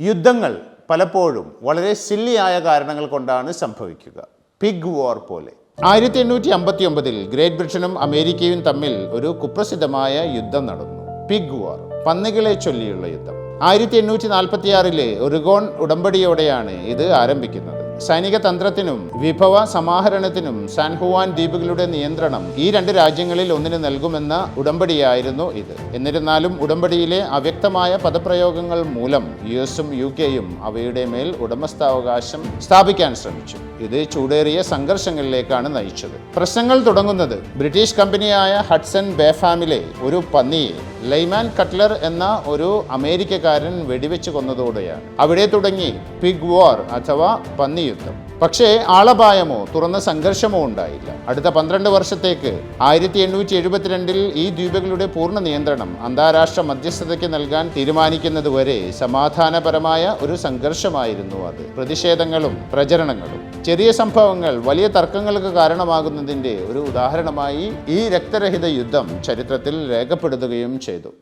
യുദ്ധങ്ങൾ പലപ്പോഴും വളരെ സില്ലിയായ കാരണങ്ങൾ കൊണ്ടാണ് സംഭവിക്കുക. പിഗ് വാർ പോലെ. ആയിരത്തി എണ്ണൂറ്റി അമ്പത്തി ഒമ്പതിൽ ഗ്രേറ്റ് ബ്രിട്ടനും അമേരിക്കയും തമ്മിൽ ഒരു കുപ്രസിദ്ധമായ യുദ്ധം നടന്നു. പിഗ് വാർ പന്നികളെ ചൊല്ലിയുള്ള യുദ്ധം. ആയിരത്തി എണ്ണൂറ്റി നാൽപ്പത്തി ആറിലെ ഒറുഗോൺ ഉടമ്പടിയോടെയാണ് ഇത് ആരംഭിക്കുന്നത്. സൈനിക തന്ത്രത്തിനും വിഭവ സമാഹരണത്തിനും സാൻഹുവാൻ ദ്വീപുകളുടെ നിയന്ത്രണം ഈ രണ്ട് രാജ്യങ്ങളിൽ ഒന്നിന് നൽകുമെന്ന ഉടമ്പടിയായിരുന്നു ഇത്. എന്നിരുന്നാലും ഉടമ്പടിയിലെ അവ്യക്തമായ പദപ്രയോഗങ്ങൾ മൂലം യു എസും യു കെയും അവയുടെ മേൽ ഉടമസ്ഥാവകാശം സ്ഥാപിക്കാൻ ശ്രമിച്ചു. ഇത് ചൂടേറിയ സംഘർഷങ്ങളിലേക്കാണ് നയിച്ചത്. പ്രശ്നങ്ങൾ തുടങ്ങുന്നത് ബ്രിട്ടീഷ് കമ്പനിയായ ഹഡ്സൺ ബേഫാമിലെ ഒരു പന്നിയെ ലൈമാൻ കട്ട്ലർ എന്ന ഒരു അമേരിക്കക്കാരൻ വെടിവെച്ച് കൊന്നതോടെയാണ്. അവിടെ തുടങ്ങി പിഗ് വാർ അഥവാ പന്നി യുദ്ധം. പക്ഷേ ആളപായമോ തുറന്ന സംഘർഷമോ ഉണ്ടായില്ല. അടുത്ത പന്ത്രണ്ട് വർഷത്തേക്ക് ആയിരത്തി എണ്ണൂറ്റി എഴുപത്തിരണ്ടിൽ ഈ ദ്വീപുകളുടെ പൂർണ നിയന്ത്രണം അന്താരാഷ്ട്ര മധ്യസ്ഥതയ്ക്ക് നൽകാൻ തീരുമാനിക്കുന്നതുവരെ സമാധാനപരമായ ഒരു സംഘർഷമായിരുന്നു അത്. പ്രതിഷേധങ്ങളും പ്രചരണങ്ങളും. ചെറിയ സംഭവങ്ങൾ വലിയ തർക്കങ്ങൾക്ക് കാരണമാകുന്നതിന്റെ ഒരു ഉദാഹരണമായി ഈ രക്തരഹിത യുദ്ധം ചരിത്രത്തിൽ രേഖപ്പെടുത്തുകയും ചെയ്തു.